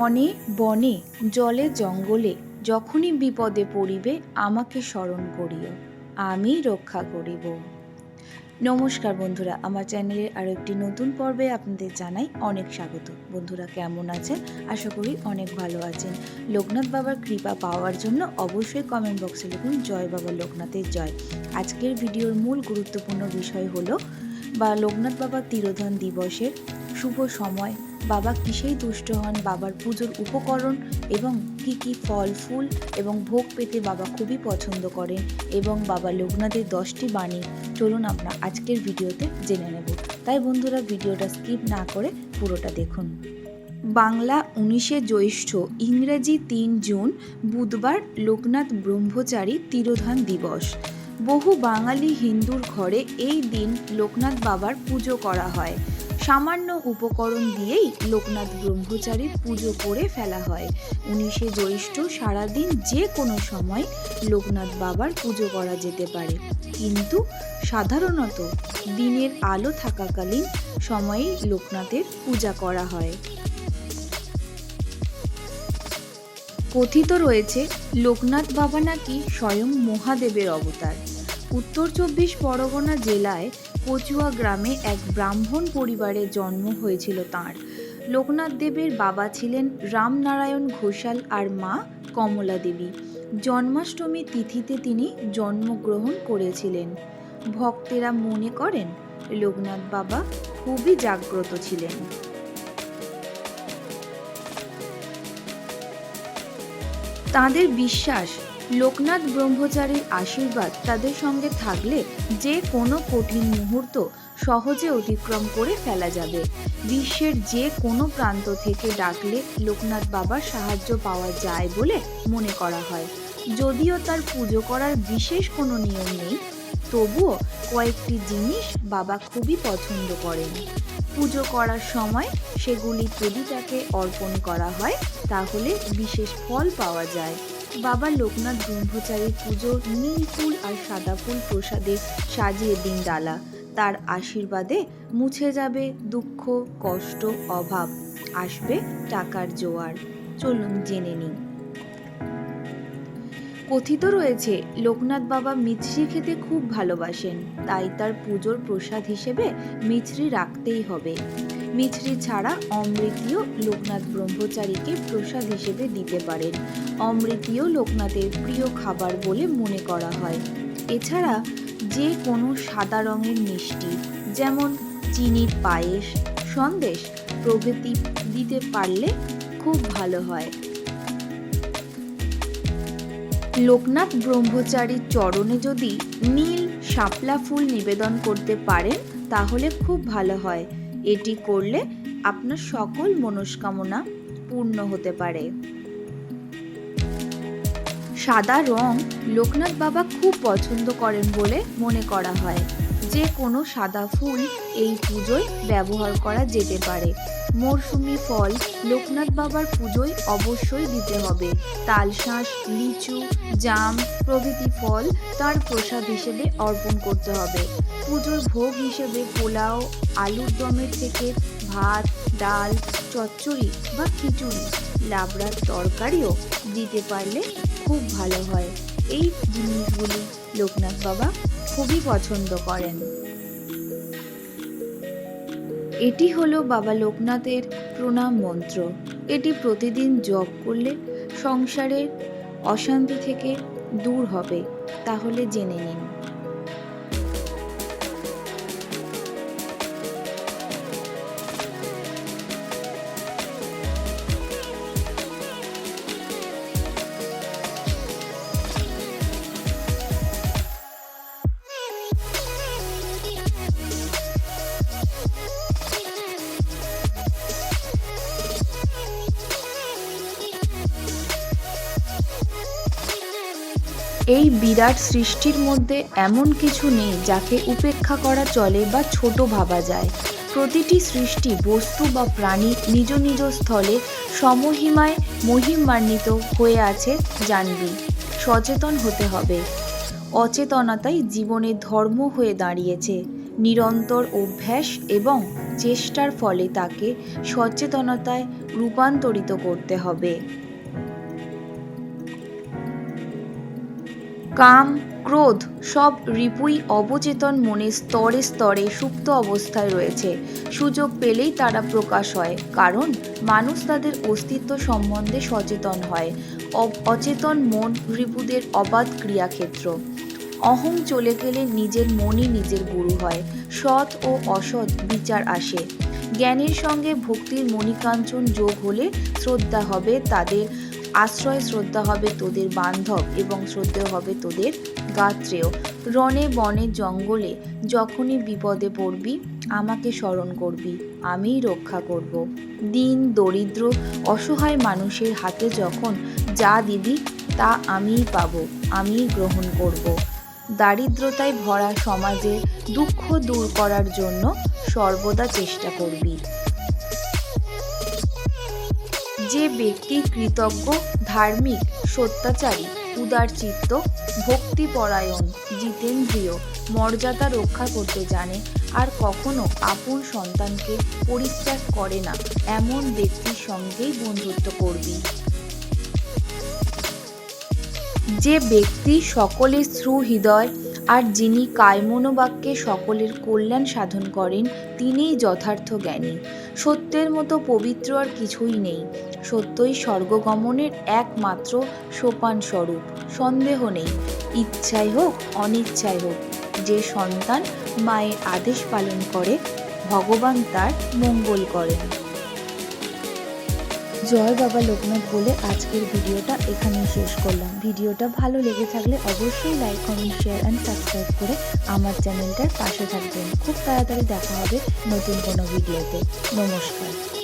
বনে বনে, জলে জঙ্গলে, যখনই বিপদে পড়িবে, আমাকে স্মরণ করিও, আমি রক্ষা করিব। নমস্কার বন্ধুরা, আমার চ্যানেলের আরও একটি নতুন পর্বে আপনাদের জানাই অনেক স্বাগত। বন্ধুরা, কেমন আছেন? আশা করি অনেক ভালো আছেন। লোকনাথ বাবার কৃপা পাওয়ার জন্য অবশ্যই কমেন্ট বক্সে লিখুন, জয় বাবা লোকনাথের জয়। আজকের ভিডিওর মূল গুরুত্বপূর্ণ বিষয় হলো, বা লোকনাথ বাবার তিরোধান দিবসের শুভ সময় বাবা কিসেই তুষ্ট হন, বাবার পুজোর উপকরণ এবং কি কি ফল, ফুল এবং ভোগ পেতে বাবা খুবই পছন্দ করেন এবং বাবা লোকনাথের দশটি বাণী। চলুন আমরা আজকের ভিডিওতে জেনে নেব। তাই বন্ধুরা, ভিডিওটা স্কিপ না করে পুরোটা দেখুন। বাংলা উনিশে জ্যৈষ্ঠ, ইংরেজি তিন জুন, বুধবার লোকনাথ ব্রহ্মচারী তিরোধান দিবস। বহু বাঙালি হিন্দুর ঘরে এই দিন লোকনাথ বাবার পুজো করা হয়। সামান্য উপকরণ দিয়েই লোকনাথ ব্রহ্মচারীর পুজো করে ফেলা হয়। উনিশে জ্যৈষ্ঠ সারাদিন যে কোনো সময় লোকনাথ বাবার পুজো করা যেতে পারে। কিন্তু সাধারণত দিনের আলো থাকাকালীন সময়েই লোকনাথের পূজা করা হয়। কথিত রয়েছে, লোকনাথ বাবা নাকি স্বয়ং মহাদেবের অবতার। উত্তর চব্বিশ পরগনা জেলায় কচুয়া গ্রামে এক ব্রাহ্মণ পরিবারে জন্ম হয়েছিল তাঁর। লোকনাথ দেবের বাবা ছিলেন রামনারায়ণ ঘোষাল আর মা কমলা দেবী। জন্মাষ্টমী তিথিতে তিনি জন্মগ্রহণ করেছিলেন। ভক্তেরা মনে করেন, লোকনাথ বাবা খুবই জাগ্রত ছিলেন। তাদের বিশ্বাস লোকনাথ ব্রহ্মচারীর আশীর্বাদ তাদের সঙ্গে থাকলে যে কোনো কঠিন মুহূর্ত সহজে অতিক্রম করে ফেলা যাবে। বিশ্বের যে কোনো প্রান্ত থেকে ডাকলে লোকনাথ বাবার সাহায্য পাওয়া যায় বলে মনে করা হয়। যদিও তার পুজো করার বিশেষ কোনো নিয়ম নেই, তবুও কয়েকটি জিনিস বাবা খুবই পছন্দ করেন। পুজো করার সময় সেগুলি যদি তাকে অর্পণ করা হয়, তাহলে বিশেষ ফল পাওয়া যায়। বাবা লোকনাথ ব্রহ্মচারীর পুজো, নীল ফুল আর সাদা ফুল প্রসাদে সাজিয়ে দিন ডালা। তার আশীর্বাদে মুছে যাবে দুঃখ, কষ্ট, অভাব। আসবে টাকার জোয়ার। চলুন জেনে নিই। কথিত রয়েছে, লোকনাথ বাবা মিছরি খেতে খুব ভালোবাসেন, তাই তার পুজোর প্রসাদ হিসেবে মিছরি রাখতেই হবে। মিছরি ছাড়া অমৃতীয় লোকনাথ ব্রহ্মচারীকে প্রসাদ হিসেবে দিতে পারেন। অমৃতীয় লোকনাথের প্রিয় খাবার বলে মনে করা হয়। এছাড়া যে কোনো সাদা রঙের মিষ্টি, যেমন চিনির পায়েস, সন্দেশ প্রভৃতি দিতে পারলে খুব ভালো হয়। লোকনাথ ব্রহ্মচারীর চরণে যদি নীল শাপলা ফুল নিবেদন করতে পারেন, তাহলে খুব ভালো হয়। এটি করলে আপনার সকল মনস্কামনা পূর্ণ হতে পারে। সাদা রং লোকনাথ বাবা খুব পছন্দ করেন বলে মনে করা হয়। যে কোনো সাদা ফুল এই পুজোয় ব্যবহার করা যেতে পারে। মরশুমি ফল লোকনাথ বাবার পুজোয় অবশ্যই দিতে হবে। তালশাঁস, লিচু, জাম প্রভৃতি ফল তার প্রসাদ হিসেবে অর্পণ করতে হবে। পুজোর ভোগ হিসেবে পোলাও, আলুর দমের থেকে ভাত, ডাল, চচ্চড়ি বা খিচুড়ি, লাবড়ার তরকারিও দিতে পারলে খুব ভালো হয়। এই জিনিসগুলি লোকনাথ বাবা খুবই পছন্দ করেন। এটি হলো বাবা লোকনাথের প্রণাম মন্ত্র। এটি প্রতিদিন জপ করলে সংসারের অশান্তি থেকে দূর হবে। তাহলে জেনে নিন। এই বিরাট সৃষ্টির মধ্যে এমন কিছু নেই যাকে উপেক্ষা করা চলে বা ছোট ভাবা যায়। প্রতিটি সৃষ্টি বস্তু বা প্রাণী নিজ নিজ স্থলে সমহিমায় মহিমান্বিত হয়ে আছে জানবি। সচেতন হতে হবে। অচেতনতাই জীবনের ধর্ম হয়ে দাঁড়িয়েছে। নিরন্তর অভ্যাস এবং চেষ্টার ফলে তাকে সচেতনতায় রূপান্তরিত করতে হবে। কাম, ক্রোধ সব রিপুই অবচেতন মনে স্তরে স্তরে সুপ্ত অবস্থায় রয়েছে। সুযোগ পেলেই তারা প্রকাশ হয়, কারণ মানুষ তাদের অস্তিত্ব সম্বন্ধে সচেতন হয়। অচেতন মন রিপুদের অবাধ ক্রিয়াক্ষেত্র। অহং চলে গেলে নিজের মনই নিজের গুরু হয়, সৎ ও অসৎ বিচার আসে। জ্ঞানের সঙ্গে ভক্তির মণিকাঞ্চন যোগ হলে শ্রদ্ধা হবে তাদের আশ্রয় শ্রদ্ধা হবে তোদের বান্ধব এবং শ্রদ্ধেয় হবে তোদের গাত্রেয়। রণে বনে জঙ্গলে যখনই বিপদে পড়বি, আমাকে স্মরণ করবি, আমিই রক্ষা করব। দিন দরিদ্র অসহায় মানুষের হাতে যখন যা দিবি, তা আমিই পাবো, আমিই গ্রহণ করব। দারিদ্রতায় ভরা সমাজে দুঃখ দূর করার জন্য সর্বদা চেষ্টা করবি। যে ব্যক্তি কৃতজ্ঞ, ধার্মিক, সত্যাচারী, উদারচিত্ত, ভক্তিপরায়ণ, জিতেন্দ্রীয়, মর্যাদা রক্ষা করতে জানে আর কখনো আপন সন্তানকে পরিত্যাগ করে না, এমন ব্যক্তির সঙ্গেই বন্ধুত্ব করবি। যে ব্যক্তি সকলের সুহৃদয় আর যিনি কায়মনোবাক্যে সকলের কল্যাণ সাধন করেন, তিনিই যথার্থ জ্ঞানী। সত্যের মতো পবিত্র আর কিছুই নেই। সত্যই স্বর্গগমনের একমাত্র সোপান স্বরূপ সন্দেহ নেই, ইচ্ছাই হোক, অনিচ্ছাই হোক, যে সন্তান মায়ের আদেশ পালন করে, ভগবান তার মঙ্গল করেন। জয় বাবা লোকনাথ বলে আজকের ভিডিওটা এখানেই শেষ করলাম। ভিডিওটা ভালো লেগে থাকলে অবশ্যই like comment share and subscribe করে আমার চ্যানেলটার পাশে থাকবেন। খুব তাড়াতাড়ি দেখা হবে নতুন কোনো ভিডিওতে। নমস্কার।